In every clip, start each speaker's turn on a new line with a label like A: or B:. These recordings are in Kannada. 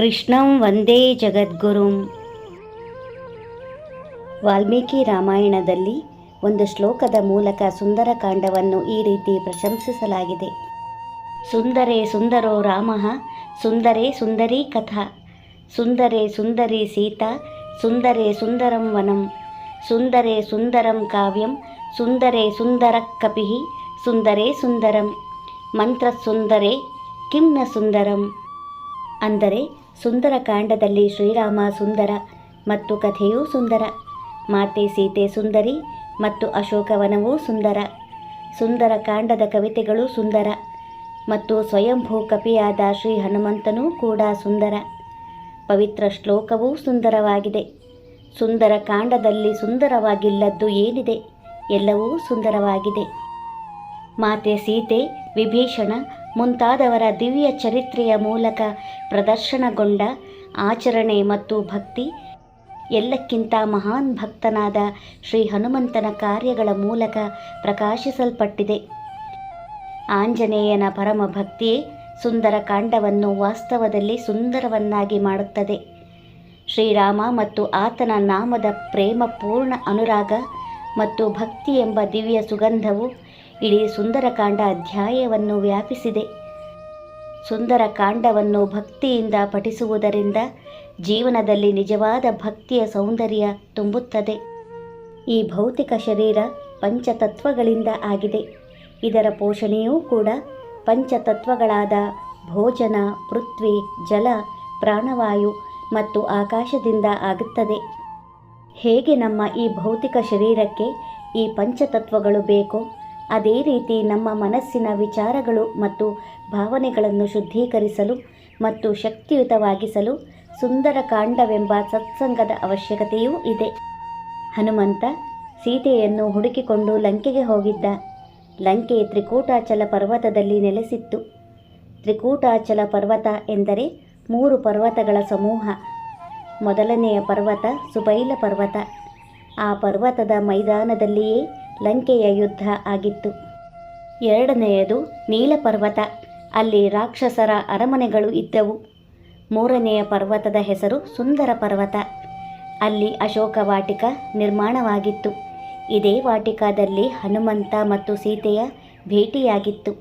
A: ಕೃಷ್ಣಂ ವಂದೇ ಜಗದ್ಗುರುಂ. ವಾಲ್ಮೀಕಿ ರಾಮಾಯಣದಲ್ಲಿ ಒಂದು ಶ್ಲೋಕದ ಮೂಲಕ ಸುಂದರಕಾಂಡವನ್ನು ಈ ರೀತಿ ಪ್ರಶಂಸಿಸಲಾಗಿದೆ. ಸುಂದರೇ ಸುಂದರೋ ರಾಮ, ಸುಂದರೇ ಸುಂದರಿ ಕಥಾ, ಸುಂದರೇ ಸುಂದರಿ ಸೀತಾ, ಸುಂದರೇ ಸುಂದರಂ ವನಂ, ಸುಂದರೇ ಸುಂದರಂ ಕಾವ್ಯಂ, ಸುಂದರೇ ಸುಂದರ ಕಪಿ, ಸುಂದರೇ ಸುಂದರಂ ಮಂತ್ರ ಸುಂದರೇ ಕಿಂ ಸುಂದರಂ ಅಂದರೆ ಸುಂದರಕಾಂಡದಲ್ಲಿ ಶ್ರೀರಾಮ ಸುಂದರ ಮತ್ತು ಕಥೆಯೂ ಸುಂದರ. ಮಾತೆ ಸೀತೆ ಸುಂದರಿ ಮತ್ತು ಅಶೋಕವನವೂ ಸುಂದರ. ಸುಂದರ ಕಾಂಡದ ಕವಿತೆಗಳು ಸುಂದರ ಮತ್ತು ಸ್ವಯಂಭೂ ಕಪಿಯಾದ ಶ್ರೀ ಹನುಮಂತನೂ ಕೂಡ ಸುಂದರ. ಪವಿತ್ರ ಶ್ಲೋಕವೂ ಸುಂದರವಾಗಿದೆ. ಸುಂದರ ಕಾಂಡದಲ್ಲಿ ಸುಂದರವಾಗಿಲ್ಲದ್ದು ಏನಿದೆ? ಎಲ್ಲವೂ ಸುಂದರವಾಗಿದೆ. ಮಾತೆ ಸೀತೆ ವಿಭೀಷಣ ಮುಂತಾದವರ ದಿವ್ಯ ಚರಿತ್ರೆಯ ಮೂಲಕ ಪ್ರದರ್ಶನಗೊಂಡ ಆಚರಣೆ ಮತ್ತು ಭಕ್ತಿ ಎಲ್ಲಕ್ಕಿಂತ ಮಹಾನ್ ಭಕ್ತನಾದ ಶ್ರೀ ಹನುಮಂತನ ಕಾರ್ಯಗಳ ಮೂಲಕ ಪ್ರಕಾಶಿಸಲ್ಪಟ್ಟಿದೆ. ಆಂಜನೇಯನ ಪರಮ ಭಕ್ತಿಯೇ ಸುಂದರ ಕಾಂಡವನ್ನು ವಾಸ್ತವದಲ್ಲಿ ಸುಂದರವನ್ನಾಗಿ ಮಾಡುತ್ತದೆ. ಶ್ರೀರಾಮ ಮತ್ತು ಆತನ ನಾಮದ ಪ್ರೇಮಪೂರ್ಣ ಅನುರಾಗ ಮತ್ತು ಭಕ್ತಿ ಎಂಬ ದಿವ್ಯ ಸುಗಂಧವು ಇಡೀ ಸುಂದರಕಾಂಡ ಅಧ್ಯಾಯವನ್ನು ವ್ಯಾಪಿಸಿದೆ. ಸುಂದರಕಾಂಡವನ್ನು ಭಕ್ತಿಯಿಂದ ಪಠಿಸುವುದರಿಂದ ಜೀವನದಲ್ಲಿ ನಿಜವಾದ ಭಕ್ತಿಯ ಸೌಂದರ್ಯ ತುಂಬುತ್ತದೆ. ಈ ಭೌತಿಕ ಶರೀರ ಪಂಚತತ್ವಗಳಿಂದ ಆಗಿದೆ. ಇದರ ಪೋಷಣೆಯೂ ಕೂಡ ಪಂಚತತ್ವಗಳಾದ ಭೋಜನ, ಪೃಥ್ವಿ, ಜಲ, ಪ್ರಾಣವಾಯು ಮತ್ತು ಆಕಾಶದಿಂದ ಆಗುತ್ತದೆ. ಹೇಗೆ ನಮ್ಮ ಈ ಭೌತಿಕ ಶರೀರಕ್ಕೆ ಈ ಪಂಚತತ್ವಗಳು ಬೇಕೋ ಅದೇ ರೀತಿ ನಮ್ಮ ಮನಸ್ಸಿನ ವಿಚಾರಗಳು ಮತ್ತು ಭಾವನೆಗಳನ್ನು ಶುದ್ಧೀಕರಿಸಲು ಮತ್ತು ಶಕ್ತಿಯುತವಾಗಿಸಲು ಸುಂದರ ಕಾಂಡವೆಂಬ ಸತ್ಸಂಗದ ಅವಶ್ಯಕತೆಯೂ ಇದೆ. ಹನುಮಂತ ಸೀತೆಯನ್ನು ಹುಡುಕಿಕೊಂಡು ಲಂಕೆಗೆ ಹೋಗಿದ್ದ. ಲಂಕೆ ತ್ರಿಕೂಟಾಚಲ ಪರ್ವತದಲ್ಲಿ ನೆಲೆಸಿತ್ತು. ತ್ರಿಕೂಟಾಚಲ ಪರ್ವತ ಎಂದರೆ ಮೂರು ಪರ್ವತಗಳ ಸಮೂಹ. ಮೊದಲನೆಯ ಪರ್ವತ ಸುಬೈಲ ಪರ್ವತ. ಆ ಪರ್ವತದ ಮೈದಾನದಲ್ಲಿಯೇ ಲಂಕೆಯ ಯುದ್ಧ ಆಗಿತ್ತು. ಎರಡನೆಯದು ನೀಲಪರ್ವತ. ಅಲ್ಲಿ ರಾಕ್ಷಸರ ಅರಮನೆಗಳು ಇದ್ದವು. ಮೂರನೆಯ ಪರ್ವತದ ಹೆಸರು ಸುಂದರ ಪರ್ವತ. ಅಲ್ಲಿ ಅಶೋಕ ವಾಟಿಕ ನಿರ್ಮಾಣವಾಗಿತ್ತು. ಇದೇ ವಾಟಿಕಾದಲ್ಲಿ ಹನುಮಂತ ಮತ್ತು ಸೀತೆಯ ಭೇಟಿಯಾಗಿತ್ತು.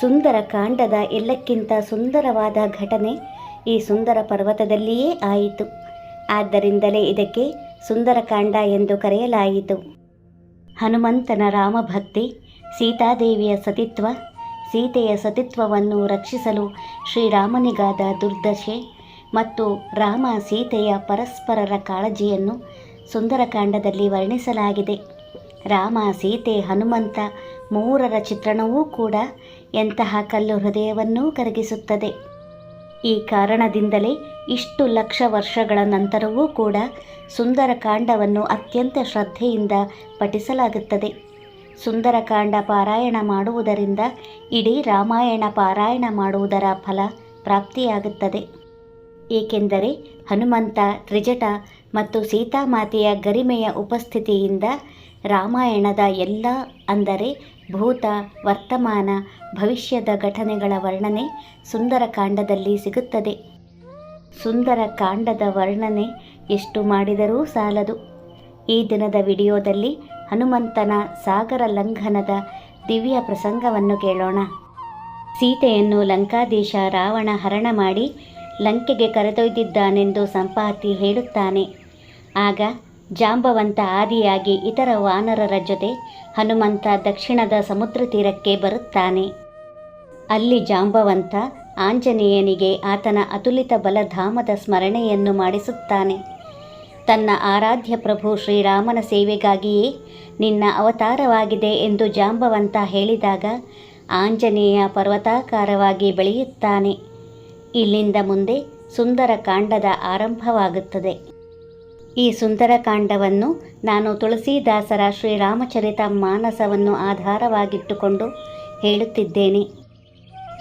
A: ಸುಂದರ ಕಾಂಡದ ಎಲ್ಲಕ್ಕಿಂತ ಸುಂದರವಾದ ಘಟನೆ ಈ ಸುಂದರ ಪರ್ವತದಲ್ಲಿಯೇ ಆಯಿತು. ಆದ್ದರಿಂದಲೇ ಇದಕ್ಕೆ ಸುಂದರಕಾಂಡ ಎಂದು ಕರೆಯಲಾಯಿತು. ಹನುಮಂತನ ರಾಮಭಕ್ತಿ, ಸೀತಾದೇವಿಯ ಸತಿತ್ವ, ಸೀತೆಯ ಸತಿತ್ವವನ್ನು ರಕ್ಷಿಸಲು ಶ್ರೀರಾಮನಿಗಾದ ದುರ್ದಶೆ ಮತ್ತು ರಾಮ ಸೀತೆಯ ಪರಸ್ಪರರ ಕಾಳಜಿಯನ್ನು ಸುಂದರಕಾಂಡದಲ್ಲಿ ವರ್ಣಿಸಲಾಗಿದೆ. ರಾಮ, ಸೀತೆ, ಹನುಮಂತ ಮೂರರ ಚಿತ್ರಣವೂ ಕೂಡ ಎಂತಹ ಕಲ್ಲು ಹೃದಯವನ್ನೂ ಕರಗಿಸುತ್ತದೆ. ಈ ಕಾರಣದಿಂದಲೇ ಇಷ್ಟು ಲಕ್ಷ ವರ್ಷಗಳ ನಂತರವೂ ಕೂಡ ಸುಂದರಕಾಂಡವನ್ನು ಅತ್ಯಂತ ಶ್ರದ್ಧೆಯಿಂದ ಪಠಿಸಲಾಗುತ್ತದೆ. ಸುಂದರಕಾಂಡ ಪಾರಾಯಣ ಮಾಡುವುದರಿಂದ ಇಡೀ ರಾಮಾಯಣ ಪಾರಾಯಣ ಮಾಡುವುದರ ಫಲ ಪ್ರಾಪ್ತಿಯಾಗುತ್ತದೆ. ಏಕೆಂದರೆ ಹನುಮಂತ, ತ್ರಿಜಟ ಮತ್ತು ಸೀತಾಮಾತೆಯ ಗರಿಮೆಯ ಉಪಸ್ಥಿತಿಯಿಂದ ರಾಮಾಯಣದ ಎಲ್ಲ ಅಂದರೆ ಭೂತ, ವರ್ತಮಾನ, ಭವಿಷ್ಯದ ಘಟನೆಗಳ ವರ್ಣನೆ ಸುಂದರಕಾಂಡದಲ್ಲಿ ಸಿಗುತ್ತದೆ. ಸುಂದರ ಕಾಂಡದ ವರ್ಣನೆ ಎಷ್ಟು ಮಾಡಿದರೂ ಸಾಲದು. ಈ ದಿನದ ವಿಡಿಯೋದಲ್ಲಿ ಹನುಮಂತನ ಸಾಗರ ಲಂಘನದ ದಿವ್ಯ ಪ್ರಸಂಗವನ್ನು ಕೇಳೋಣ. ಸೀತೆಯನ್ನು ಲಂಕಾದೇಶ ರಾವಣ ಹರಣ ಮಾಡಿ ಲಂಕೆಗೆ ಕರೆದೊಯ್ದಿದ್ದಾನೆಂದು ಸಂಪಾತಿ ಹೇಳುತ್ತಾನೆ. ಆಗ ಜಾಂಬವಂತ ಆದಿಯಾಗಿ ಇತರ ವಾನರರ ಜೊತೆ ಹನುಮಂತ ದಕ್ಷಿಣದ ಸಮುದ್ರ ತೀರಕ್ಕೆ ಬರುತ್ತಾನೆ. ಅಲ್ಲಿ ಜಾಂಬವಂತ ಆಂಜನೇಯನಿಗೆ ಆತನ ಅತುಲಿತ ಬಲಧಾಮದ ಸ್ಮರಣೆಯನ್ನು ಮಾಡಿಸುತ್ತಾನೆ. ತನ್ನ ಆರಾಧ್ಯ ಪ್ರಭು ಶ್ರೀರಾಮನ ಸೇವೆಗಾಗಿಯೇ ನಿನ್ನ ಅವತಾರವಾಗಿದೆ ಎಂದು ಜಾಂಬವಂತ ಹೇಳಿದಾಗ ಆಂಜನೇಯ ಪರ್ವತಾಕಾರವಾಗಿ ಬೆಳೆಯುತ್ತಾನೆ. ಇಲ್ಲಿಂದ ಮುಂದೆ ಸುಂದರ ಕಾಂಡದ ಆರಂಭವಾಗುತ್ತದೆ. ಈ ಸುಂದರಕಾಂಡವನ್ನು ನಾನು ತುಳಸಿದಾಸರ ಶ್ರೀರಾಮಚರಿತ ಮಾನಸವನ್ನು ಆಧಾರವಾಗಿಟ್ಟುಕೊಂಡು ಹೇಳುತ್ತಿದ್ದೇನೆ.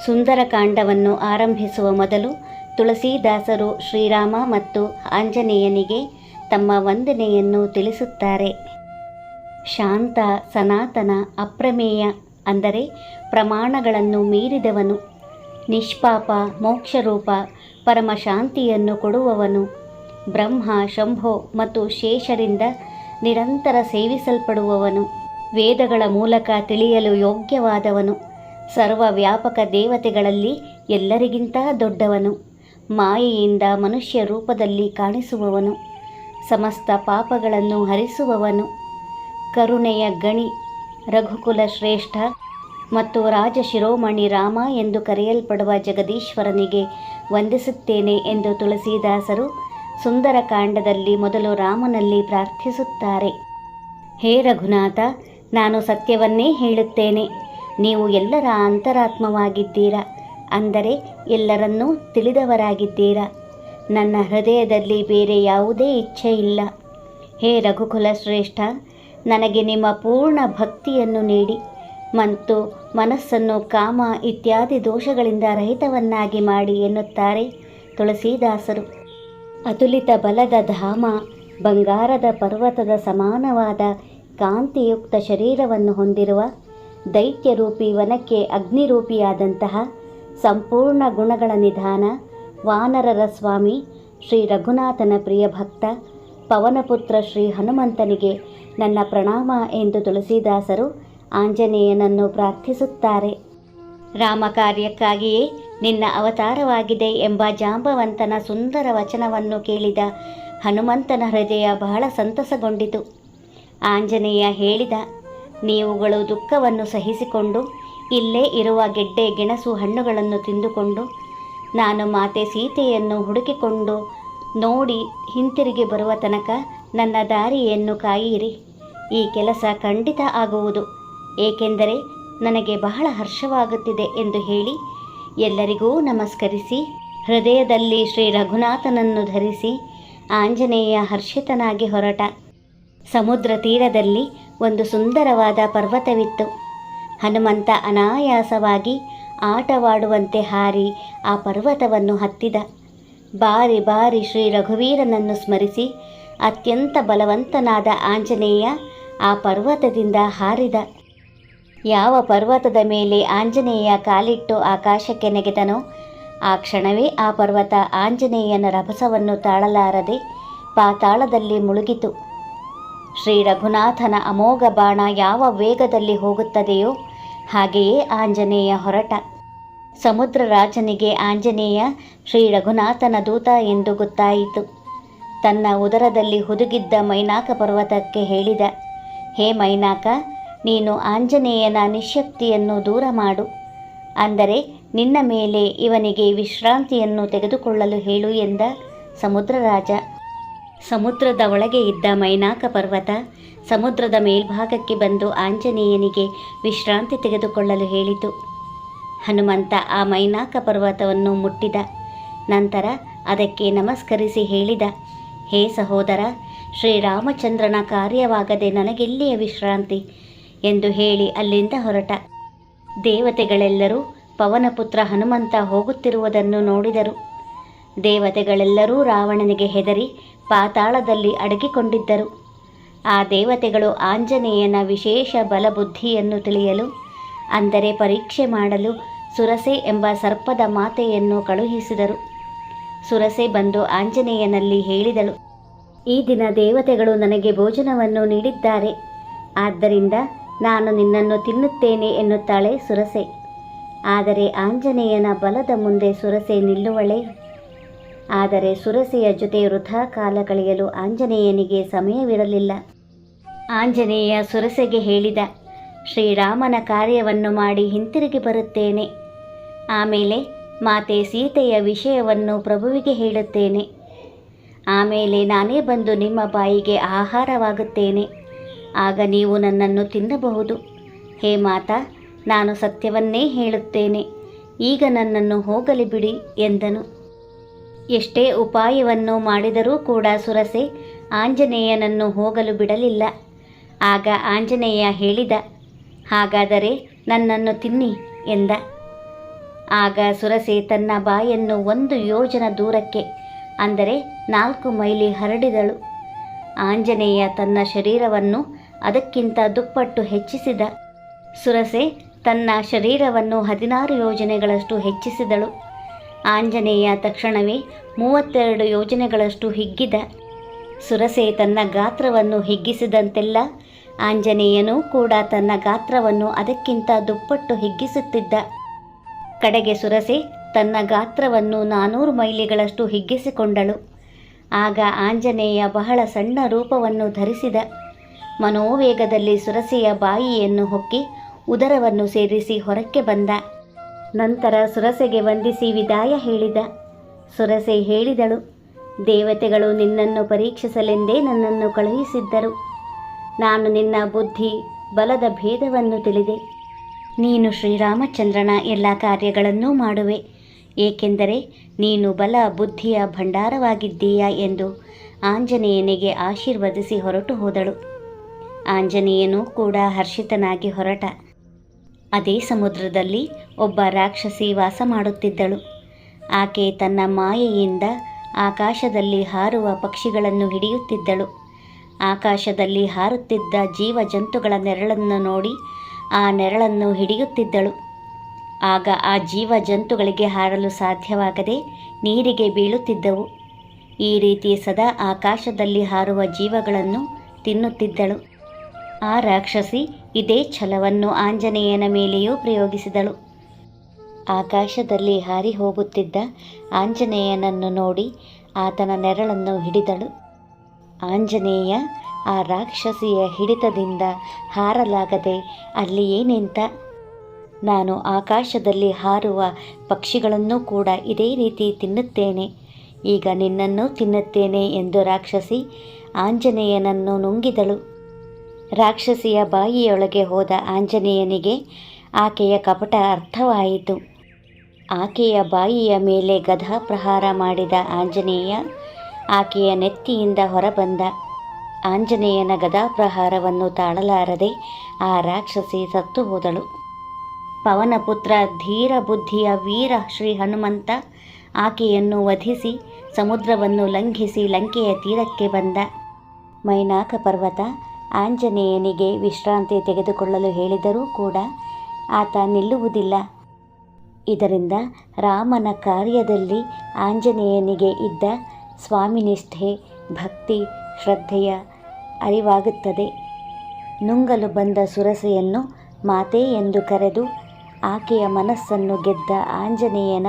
A: ಸುಂದರಕಾಂಡವನ್ನು ಆರಂಭಿಸುವ ಮೊದಲು ತುಳಸಿದಾಸರು ಶ್ರೀರಾಮ ಮತ್ತು ಆಂಜನೇಯನಿಗೆ ತಮ್ಮ ವಂದನೆಯನ್ನು ತಿಳಿಸುತ್ತಾರೆ. ಶಾಂತ, ಸನಾತನ, ಅಪ್ರಮೇಯ ಅಂದರೆ ಪ್ರಮಾಣಗಳನ್ನು ಮೀರಿದವನು. ನಿಷ್ಪಾಪ, ಮೋಕ್ಷರೂಪ ಪರಮ ಶಾಂತಿಯನ್ನು ಕೊಡುವವನು. ಬ್ರಹ್ಮ, ಶಂಭೋ ಮತ್ತು ಶೇಷರಿಂದ ನಿರಂತರ ಸೇವಿಸಲ್ಪಡುವವನು. ವೇದಗಳ ಮೂಲಕ ತಿಳಿಯಲು ಯೋಗ್ಯವಾದವನು. ಸರ್ವ ವ್ಯಾಪಕ ದೇವತೆಗಳಲ್ಲಿ ಎಲ್ಲರಿಗಿಂತ ದೊಡ್ಡವನು. ಮಾಯೆಯಿಂದ ಮನುಷ್ಯ ರೂಪದಲ್ಲಿ ಕಾಣಿಸುವವನು. ಸಮಸ್ತ ಪಾಪಗಳನ್ನು ಹರಿಸುವವನು. ಕರುಣೆಯ ಗಣಿ, ರಘುಕುಲ ಶ್ರೇಷ್ಠ ಮತ್ತು ರಾಜಶಿರೋಮಣಿ ರಾಮ ಎಂದು ಕರೆಯಲ್ಪಡುವ ಜಗದೀಶ್ವರನಿಗೆ ವಂದಿಸುತ್ತೇನೆ ಎಂದು ತುಳಸಿದಾಸರು ಸುಂದರಕಾಂಡದಲ್ಲಿ ಮೊದಲು ರಾಮನಲ್ಲಿ ಪ್ರಾರ್ಥಿಸುತ್ತಾರೆ. ಹೇ ರಘುನಾಥ, ನಾನು ಸತ್ಯವನ್ನೇ ಹೇಳುತ್ತೇನೆ. ನೀವು ಎಲ್ಲರ ಅಂತರಾತ್ಮವಾಗಿದ್ದೀರಾ? ಅಂದರೆ ಎಲ್ಲರನ್ನೂ ತಿಳಿದವರಾಗಿದ್ದೀರಾ? ನನ್ನ ಹೃದಯದಲ್ಲಿ ಬೇರೆ ಯಾವುದೇ ಇಚ್ಛೆ ಇಲ್ಲ. ಹೇ ರಘುಕುಲ ಶ್ರೇಷ್ಠ, ನನಗೆ ನಿಮ್ಮ ಪೂರ್ಣ ಭಕ್ತಿಯನ್ನು ನೀಡಿ. ಮತ್ತು ಮನಸ್ಸನ್ನು ಕಾಮ ಇತ್ಯಾದಿ ದೋಷಗಳಿಂದ ರಹಿತವನ್ನಾಗಿ ಮಾಡಿ ಎನ್ನುತ್ತಾರೆ ತುಳಸಿದಾಸರು. ಅತುಲಿತ ಬಲದ ಧಾಮ, ಬಂಗಾರದ ಪರ್ವತದ ಸಮಾನವಾದ ಕಾಂತಿಯುಕ್ತ ಶರೀರವನ್ನು ಹೊಂದಿರುವ ದೈತ್ಯರೂಪಿ ವನಕ್ಕೆ ಅಗ್ನಿರೂಪಿಯಾದಂತಹ ಸಂಪೂರ್ಣ ಗುಣಗಳ ನಿಧಾನ, ವಾನರರ ಸ್ವಾಮಿ ಶ್ರೀ ರಘುನಾಥನ ಪ್ರಿಯ ಭಕ್ತ, ಪವನಪುತ್ರ ಶ್ರೀ ಹನುಮಂತನಿಗೆ ನನ್ನ ಪ್ರಣಾಮ ಎಂದು ತುಳಸಿದಾಸರು ಆಂಜನೇಯನನ್ನು ಪ್ರಾರ್ಥಿಸುತ್ತಾರೆ. ರಾಮ ಕಾರ್ಯಕ್ಕಾಗಿಯೇ ನಿನ್ನ ಅವತಾರವಾಗಿದೆ ಎಂಬ ಜಾಂಬವಂತನ ಸುಂದರ ವಚನವನ್ನು ಕೇಳಿದ ಹನುಮಂತನ ಹೃದಯ ಬಹಳ ಸಂತಸಗೊಂಡಿತು. ಆಂಜನೇಯ ಹೇಳಿದ, ನೀವುಗಳು ದುಃಖವನ್ನು ಸಹಿಸಿಕೊಂಡು ಇಲ್ಲೇ ಇರುವ ಗೆಡ್ಡೆ ಗೆಣಸು ಹಣ್ಣುಗಳನ್ನು ತಿಂದುಕೊಂಡು ನಾನು ಮಾತೆ ಸೀತೆಯನ್ನು ಹುಡುಕಿಕೊಂಡು ನೋಡಿ ಹಿಂತಿರುಗಿ ಬರುವ ತನಕ ನನ್ನ ದಾರಿಯನ್ನು ಕಾಯಿರಿ. ಈ ಕೆಲಸ ಖಂಡಿತ ಆಗುವುದು, ಏಕೆಂದರೆ ನನಗೆ ಬಹಳ ಹರ್ಷವಾಗುತ್ತಿದೆ ಎಂದು ಹೇಳಿ ಎಲ್ಲರಿಗೂ ನಮಸ್ಕರಿಸಿ. ಹೃದಯದಲ್ಲಿ ಶ್ರೀ ರಘುನಾಥನನ್ನು ಧರಿಸಿ ಆಂಜನೇಯ ಹರ್ಷಿತನಾಗಿ ಹೊರಟ. ಸಮುದ್ರ ತೀರದಲ್ಲಿ ಒಂದು ಸುಂದರವಾದ ಪರ್ವತವಿತ್ತು. ಹನುಮಂತ ಅನಾಯಾಸವಾಗಿ ಆಟವಾಡುವಂತೆ ಹಾರಿ ಆ ಪರ್ವತವನ್ನು ಹತ್ತಿದ. ಬಾರಿ ಬಾರಿ ಶ್ರೀ ರಘುವೀರನನ್ನು ಸ್ಮರಿಸಿ ಅತ್ಯಂತ ಬಲವಂತನಾದ ಆಂಜನೇಯ ಆ ಪರ್ವತದಿಂದ ಹಾರಿದ. ಯಾವ ಪರ್ವತದ ಮೇಲೆ ಆಂಜನೇಯ ಕಾಲಿಟ್ಟು ಆಕಾಶಕ್ಕೆ ನೆಗೆದನೋ, ಆ ಕ್ಷಣವೇ ಆ ಪರ್ವತ ಆಂಜನೇಯನ ರಭಸವನ್ನು ತಾಳಲಾರದೆ ಪಾತಾಳದಲ್ಲಿ ಮುಳುಗಿತು. ಶ್ರೀ ರಘುನಾಥನ ಅಮೋಘ ಬಾಣ ಯಾವ ವೇಗದಲ್ಲಿ ಹೋಗುತ್ತದೆಯೋ, ಹಾಗೆಯೇ ಆಂಜನೇಯ ಹೊರಟ. ಸಮುದ್ರ ರಾಜನಿಗೆ ಆಂಜನೇಯ, ಶ್ರೀ ರಘುನಾಥನ ದೂತ ಎಂದು ಗೊತ್ತಾಯಿತು. ತನ್ನ ಉದರದಲ್ಲಿ ಹುದುಗಿದ್ದ ಮೈನಾಕ ಪರ್ವತಕ್ಕೆ ಹೇಳಿದ, ಹೇ ಮೈನಾಕ ನೀನು ಆಂಜನೇಯನ ನಿಶಕ್ತಿಯನ್ನು ದೂರ ಮಾಡು. ಅಂದರೆ ನಿನ್ನ ಮೇಲೆ ಇವನಿಗೆ ವಿಶ್ರಾಂತಿಯನ್ನು ತೆಗೆದುಕೊಳ್ಳಲು ಹೇಳು ಎಂದ ಸಮುದ್ರರಾಜ. ಸಮುದ್ರದ ಒಳಗೆ ಇದ್ದ ಮೈನಾಕ ಪರ್ವತ ಸಮುದ್ರದ ಮೇಲ್ಭಾಗಕ್ಕೆ ಬಂದು ಆಂಜನೇಯನಿಗೆ ವಿಶ್ರಾಂತಿ ತೆಗೆದುಕೊಳ್ಳಲು ಹೇಳಿತು. ಹನುಮಂತ ಆ ಮೈನಾಕ ಪರ್ವತವನ್ನು ಮುಟ್ಟಿದ. ನಂತರ ಅದಕ್ಕೆ ನಮಸ್ಕರಿಸಿ ಹೇಳಿದ. ಹೇ ಸಹೋದರ, ಶ್ರೀರಾಮಚಂದ್ರನ ಕಾರ್ಯವಾಗದೆ ನನಗೆಲ್ಲಿಯ ವಿಶ್ರಾಂತಿ? ಎಂದು ಹೇಳಿ ಅಲ್ಲಿಂದ ಹೊರಟ. ದೇವತೆಗಳೆಲ್ಲರೂ ಪವನಪುತ್ರ ಹನುಮಂತ ಹೋಗುತ್ತಿರುವುದನ್ನು ನೋಡಿದರು. ದೇವತೆಗಳೆಲ್ಲರೂ ರಾವಣನಿಗೆ ಹೆದರಿ ಪಾತಾಳದಲ್ಲಿ ಅಡಗಿಕೊಂಡಿದ್ದರು. ಆ ದೇವತೆಗಳು ಆಂಜನೇಯನ ವಿಶೇಷ ಬಲಬುದ್ಧಿಯನ್ನು ತಿಳಿಯಲು, ಅಂದರೆ ಪರೀಕ್ಷೆ ಮಾಡಲು ಸುರಸೆ ಎಂಬ ಸರ್ಪದ ಮಾತೆಯನ್ನು ಕಳುಹಿಸಿದರು. ಸುರಸೆ ಬಂದು ಆಂಜನೇಯನಲ್ಲಿ ಹೇಳಿದಳು, ಈ ದಿನ ದೇವತೆಗಳು ನನಗೆ ಭೋಜನವನ್ನು ನೀಡಿದ್ದಾರೆ. ಆದ್ದರಿಂದ ನಾನು ನಿನ್ನನ್ನು ತಿನ್ನುತ್ತೇನೆ ಎನ್ನುತ್ತಾಳೆ ಸುರಸೆ. ಆದರೆ ಆಂಜನೇಯನ ಬಲದ ಮುಂದೆ ಸುರಸೆ ನಿಲ್ಲುವಳೆ. ಆದರೆ ಸುರಸೆಯ ಜೊತೆ ವೃಥಾ ಕಾಲ ಕಳೆಯಲು ಆಂಜನೇಯನಿಗೆ ಸಮಯವಿರಲಿಲ್ಲ. ಆಂಜನೇಯ ಸುರಸೆಗೆ ಹೇಳಿದ, ಶ್ರೀರಾಮನ ಕಾರ್ಯವನ್ನು ಮಾಡಿ ಹಿಂತಿರುಗಿ ಬರುತ್ತೇನೆ. ಆಮೇಲೆ ಮಾತೆ ಸೀತೆಯ ವಿಷಯವನ್ನು ಪ್ರಭುವಿಗೆ ಹೇಳುತ್ತೇನೆ. ಆಮೇಲೆ ನಾನೇ ಬಂದು ನಿಮ್ಮ ಬಾಯಿಗೆ ಆಹಾರವಾಗುತ್ತೇನೆ. ಆಗ ನೀವು ನನ್ನನ್ನು ತಿನ್ನಬಹುದು. ಹೇ ಮಾತಾ, ನಾನು ಸತ್ಯವನ್ನೇ ಹೇಳುತ್ತೇನೆ. ಈಗ ನನ್ನನ್ನು ಹೋಗಲಿ ಬಿಡಿ ಎಂದನು. ಎಷ್ಟೇ ಉಪಾಯವನ್ನು ಮಾಡಿದರೂ ಕೂಡ ಸುರಸೆ, ಆಂಜನೇಯನನ್ನು ಹೋಗಲು ಬಿಡಲಿಲ್ಲ. ಆಗ ಆಂಜನೇಯ ಹೇಳಿದ, ಹಾಗಾದರೆ ನನ್ನನ್ನು ತಿನ್ನಿ ಎಂದ. ಆಗ ಸುರಸೆ ತನ್ನ ಬಾಯನ್ನು ಒಂದು ಯೋಜನ ದೂರಕ್ಕೆ, ಅಂದರೆ ನಾಲ್ಕು ಮೈಲಿ ಹರಡಿದಳು. ಆಂಜನೇಯ ತನ್ನ ಶರೀರವನ್ನು ಅದಕ್ಕಿಂತ ದುಪ್ಪಟ್ಟು ಹೆಚ್ಚಿಸಿದ ಸುರಸೆ ತನ್ನ ಶರೀರವನ್ನು ಹದಿನಾರು ಯೋಜನೆಗಳಷ್ಟು ಹೆಚ್ಚಿಸಿದಳು. ಆಂಜನೇಯ ತಕ್ಷಣವೇ ಮೂವತ್ತೆರಡು ಯೋಜನೆಗಳಷ್ಟು ಹಿಗ್ಗಿದ. ಸುರಸೆ ತನ್ನ ಗಾತ್ರವನ್ನು ಹಿಗ್ಗಿಸಿದಂತೆಲ್ಲ ಆಂಜನೇಯನೂ ಕೂಡ ತನ್ನ ಗಾತ್ರವನ್ನು ಅದಕ್ಕಿಂತ ದುಪ್ಪಟ್ಟು ಹಿಗ್ಗಿಸುತ್ತಿದ್ದ. ಕಡೆಗೆ ಸುರಸೆ ತನ್ನ ಗಾತ್ರವನ್ನು ನಾನೂರು ಮೈಲಿಗಳಷ್ಟು ಹಿಗ್ಗಿಸಿಕೊಂಡಳು. ಆಗ ಆಂಜನೇಯ ಬಹಳ ಸಣ್ಣ ರೂಪವನ್ನು ಧರಿಸಿದ. ಮನೋವೇಗದಲ್ಲಿ ಸುರಸೆಯ ಬಾಯಿಯನ್ನು ಹೊಕ್ಕಿ ಉದರವನ್ನು ಸೇರಿಸಿ ಹೊರಕ್ಕೆ ಬಂದ. ನಂತರ ಸುರಸೆಗೆ ವಂದಿಸಿ ವಿದಾಯ ಹೇಳಿದ. ಸುರಸೆ ಹೇಳಿದಳು, ದೇವತೆಗಳು ನಿನ್ನನ್ನು ಪರೀಕ್ಷಿಸಲೆಂದೇ ನನ್ನನ್ನು ಕಳುಹಿಸಿದ್ದರು. ನಾನು ನಿನ್ನ ಬುದ್ಧಿ, ಬಲದ ಭೇದವನ್ನು ತಿಳಿದೆ. ನೀನು ಶ್ರೀರಾಮಚಂದ್ರನ ಎಲ್ಲ ಕಾರ್ಯಗಳನ್ನೂ ಮಾಡುವೆ. ಏಕೆಂದರೆ ನೀನು ಬಲ, ಬುದ್ಧಿಯ ಭಂಡಾರವಾಗಿದ್ದೀಯಾ? ಎಂದು ಆಂಜನೇಯನಿಗೆ ಆಶೀರ್ವದಿಸಿ ಹೊರಟು ಹೋದಳು. ಆಂಜನೇಯನೂ ಕೂಡ ಹರ್ಷಿತನಾಗಿ ಹೊರಟ. ಅದೇ ಸಮುದ್ರದಲ್ಲಿ ಒಬ್ಬ ರಾಕ್ಷಸಿ ವಾಸ ಮಾಡುತ್ತಿದ್ದಳು. ಆಕೆ ತನ್ನ ಮಾಯೆಯಿಂದ ಆಕಾಶದಲ್ಲಿ ಹಾರುವ ಪಕ್ಷಿಗಳನ್ನು ಹಿಡಿಯುತ್ತಿದ್ದಳು. ಆಕಾಶದಲ್ಲಿ ಹಾರುತ್ತಿದ್ದ ಜೀವ ಜಂತುಗಳ ನೆರಳನ್ನು ನೋಡಿ ಆ ನೆರಳನ್ನು ಹಿಡಿಯುತ್ತಿದ್ದಳು. ಆಗ ಆ ಜೀವ ಜಂತುಗಳಿಗೆ ಹಾರಲು ಸಾಧ್ಯವಾಗದೆ ನೀರಿಗೆ ಬೀಳುತ್ತಿದ್ದವು. ಈ ರೀತಿ ಸದಾ ಆಕಾಶದಲ್ಲಿ ಹಾರುವ ಜೀವಗಳನ್ನು ತಿನ್ನುತ್ತಿದ್ದಳು. ಆ ರಾಕ್ಷಸಿ ಇದೇ ಛಲವನ್ನು ಆಂಜನೇಯನ ಮೇಲೆಯೂ ಪ್ರಯೋಗಿಸಿದಳು. ಆಕಾಶದಲ್ಲಿ ಹಾರಿ ಹೋಗುತ್ತಿದ್ದ ಆಂಜನೇಯನನ್ನು ನೋಡಿ ಆತನ ನೆರಳನ್ನು ಹಿಡಿದಳು. ಆಂಜನೇಯ, ಆ ರಾಕ್ಷಸಿಯ ಹಿಡಿತದಿಂದ ಹಾರಲಾಗದೆ ಅಲ್ಲಿಯೇ ನಿಂತ ನಾನು ಆಕಾಶದಲ್ಲಿ ಹಾರುವ ಪಕ್ಷಿಗಳನ್ನು ಕೂಡ ಇದೇ ರೀತಿ ತಿನ್ನುತ್ತೇನೆ. ಈಗ ನಿನ್ನನ್ನು ತಿನ್ನುತ್ತೇನೆ ಎಂದು ರಾಕ್ಷಸಿ ಆಂಜನೇಯನನ್ನು ನುಂಗಿದಳು. ರಾಕ್ಷಸಿಯ ಬಾಯಿಯೊಳಗೆ ಹೋದ ಆಂಜನೇಯನಿಗೆ ಆಕೆಯ ಕಪಟ ಅರ್ಥವಾಯಿತು. ಆಕೆಯ ಬಾಯಿಯ ಮೇಲೆ ಗದಾ ಪ್ರಹಾರ ಮಾಡಿದ ಆಂಜನೇಯ ಆಕೆಯ ನೆತ್ತಿಯಿಂದ ಹೊರಬಂದ. ಆಂಜನೇಯನ ಗದಾಪ್ರಹಾರವನ್ನು ತಾಳಲಾರದೆ ಆ ರಾಕ್ಷಸಿ ಸತ್ತು ಹೋದಳು. ಪವನಪುತ್ರ ಧೀರ ಬುದ್ಧಿಯ ವೀರ ಶ್ರೀ ಹನುಮಂತ ಆಕೆಯನ್ನು ವಧಿಸಿ ಸಮುದ್ರವನ್ನು ಲಂಘಿಸಿ ಲಂಕೆಯ ತೀರಕ್ಕೆ ಬಂದ. ಮೈನಾಕ ಪರ್ವತ ಆಂಜನೇಯನಿಗೆ ವಿಶ್ರಾಂತಿ ತೆಗೆದುಕೊಳ್ಳಲು ಹೇಳಿದರೂ ಕೂಡ ಆತ ನಿಲ್ಲುವುದಿಲ್ಲ. ಇದರಿಂದ ರಾಮನ ಕಾರ್ಯದಲ್ಲಿ ಆಂಜನೇಯನಿಗೆ ಇದ್ದ ಸ್ವಾಮಿನಿಷ್ಠೆ, ಭಕ್ತಿ, ಶ್ರದ್ಧೆಯ ಅರಿವಾಗುತ್ತದೆ. ನುಂಗಲು ಬಂದ ಸುರಸೆಯನ್ನು ಮಾತೆ ಎಂದು ಕರೆದು ಆಕೆಯ ಮನಸ್ಸನ್ನು ಗೆದ್ದ ಆಂಜನೇಯನ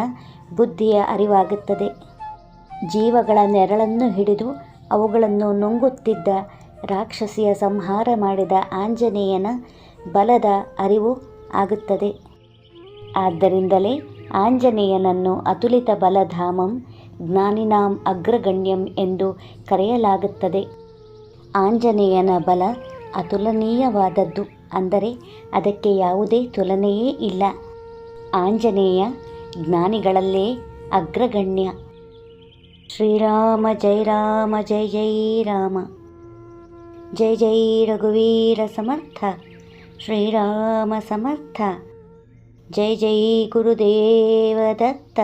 A: ಬುದ್ಧಿಯ ಅರಿವಾಗುತ್ತದೆ. ಜೀವಗಳ ನೆರಳನ್ನು ಹಿಡಿದು ಅವುಗಳನ್ನು ನುಂಗುತ್ತಿದ್ದ ರಾಕ್ಷಸಿಯ ಸಂಹಾರ ಮಾಡಿದ ಆಂಜನೇಯನ ಬಲದ ಅರಿವು ಆಗುತ್ತದೆ. ಆದ್ದರಿಂದಲೇ ಆಂಜನೇಯನನ್ನು ಅತುಲಿತ ಬಲಧಾಮಂ ಜ್ಞಾನಿನಾಂ ಅಗ್ರಗಣ್ಯಂ ಎಂದು ಕರೆಯಲಾಗುತ್ತದೆ. ಆಂಜನೇಯನ ಬಲ ಅತುಲನೀಯವಾದದ್ದು ಅಂದರೆ ಅದಕ್ಕೆ ಯಾವುದೇ ತುಲನೆಯೇ ಇಲ್ಲ. ಆಂಜನೇಯ ಜ್ಞಾನಿಗಳಲ್ಲೇ ಅಗ್ರಗಣ್ಯ. ಶ್ರೀರಾಮ ಜೈ ರಾಮ ಜಯ ಜೈ ರಾಮ. ಜೈ ಜೈ ರಘುವೀರ ಸಮರ್ಥ ಶ್ರೀರಾಮ ಸಮರ್ಥ ಜೈ ಜೈ ಗುರುದೇವ ದತ್ತ